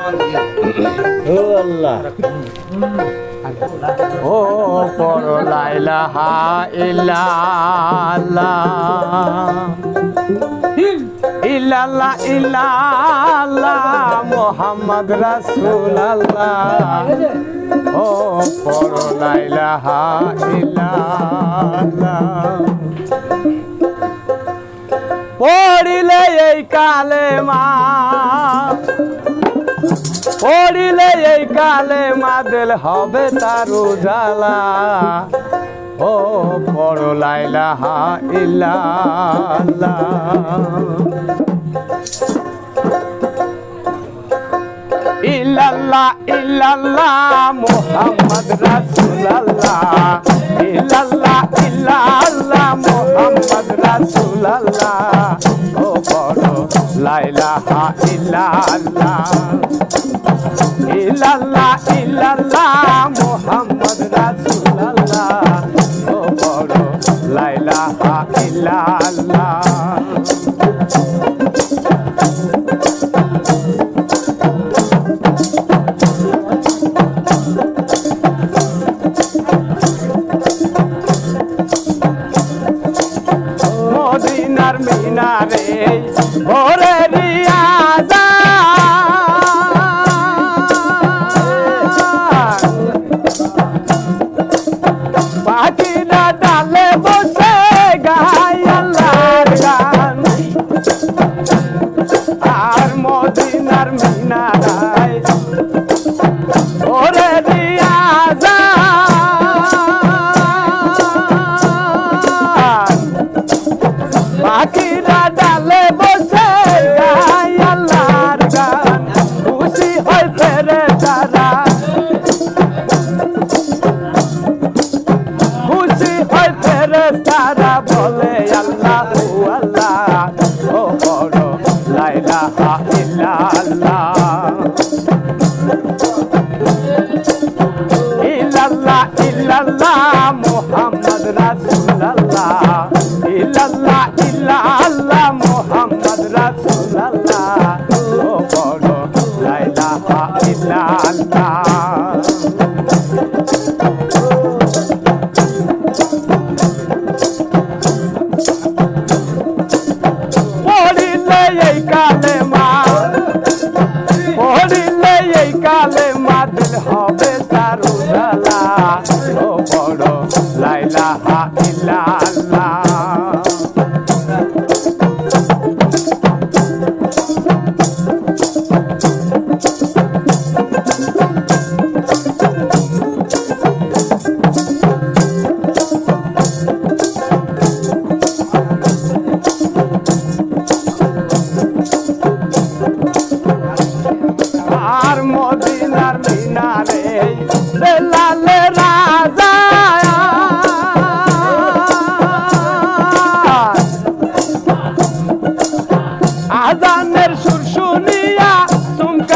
ও আল্লাহ। ও পর লাইলাহা ইল্লাল্লাহ ইল্লাল্লাহ ইল্লাল্লাহ মোহাম্মদ রাসূলুল্লাহ। ও পর লাইলাহা ইল্লাল্লাহ পড়িলে এই কালে মা পড়িলে এই কালে মাদেল হবে তার উজালা ও পড় লাইলাহা ইল্লাল্লাহ ইল্লাল্লাহ ইল্লাল্লাহ মুহাম্মদ রাসূলুল্লাহ। ইল্লাল্লাহ ইল্লাল্লাহ মুহাম্মদ রাসূলুল্লাহ। ও বড় লা ইলাহা ইল্লাল্লাহ। ইল্লাল্লাহ ইল্লাল্লাহ মুহাম্মদ রাসূলুল্লাহ। ও বড় লা ইলাহা ইল্লাল্লাহ। মদিনার মদিনার মিনারায় ওরে রিয়াজা পাখিরা ডালে বসে গায় আল্লাহর গান। খুশি হয় ফেরে লাইলাহা ইল্লাল্লাহ আর মদিনার মিনারে বেলালে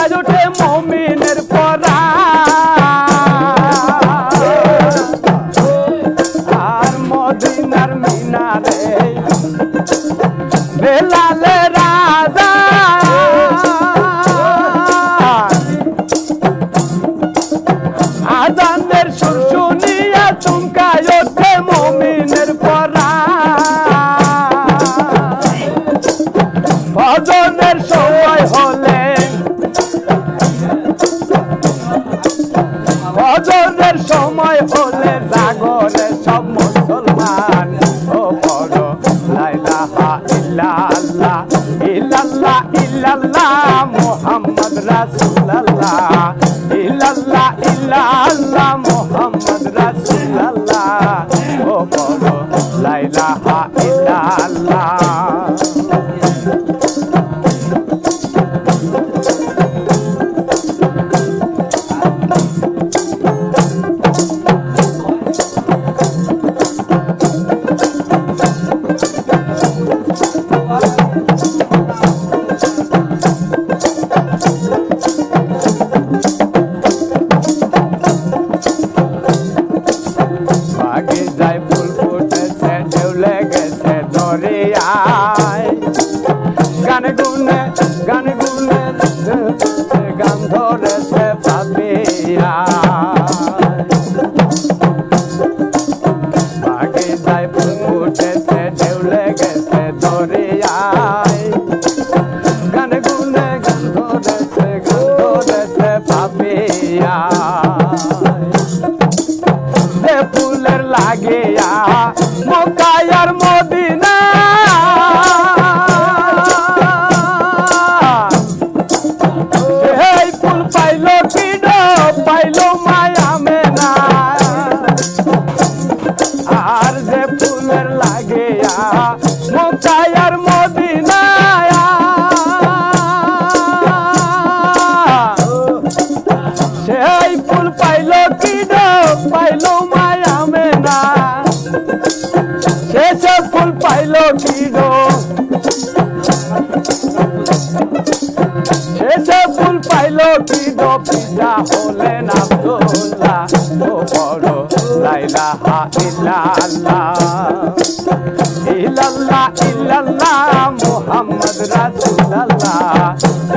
চমকা ওঠে মমিনের পরা। আর মদিনার মিনারে বেলালে রাজা। আজানের শুনিয়া চমকায় ওঠে মমিনের পরা। ভজনের সময় বড় লাইলাহা ইল্লাল্লাহ honest. মোকায়ার মদিনায়া সেই ফুল পাইলো কি পাইলো মায়া মেনা শেষে ফুল পাইলো কি শেষে ফুল পাইলো কি পিতা হলেন আব্দুল্লাহ। ও বড় লাইলাহা ইল্লাল্লাহ ইল্লাল্লাহ ইল্লাল্লাহ মুহাম্মদ রাসূলুল্লাহ।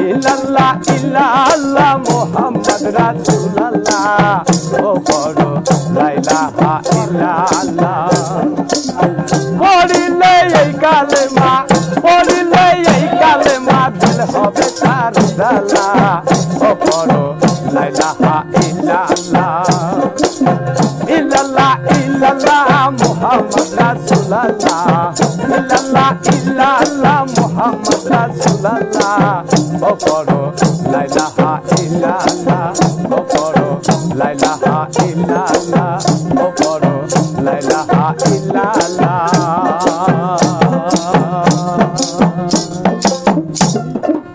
ইল্লাল্লাহ ইল্লাল্লাহ মুহাম্মদ রাসূলুল্লাহ। ও বড় লাইলাহা ইল্লাল্লাহ পড়িলে এই কালেমা, পড়িলে এই কালেমা, দিল হবে তার বড় লাইলাহা ইল্লাল্লাহ ইল্লাল্লাহ ইল্লাল্লাহ মুহাম্মদ রাসূলুল্লাহ ইল্লাল্লাহ ইল্লাল্লাহ মুহাম্মদ রাসূলুল্লাহ ও পড়ো লা ইলাহা ইল্লাল্লাহ ও পড়ো লা ইলাহা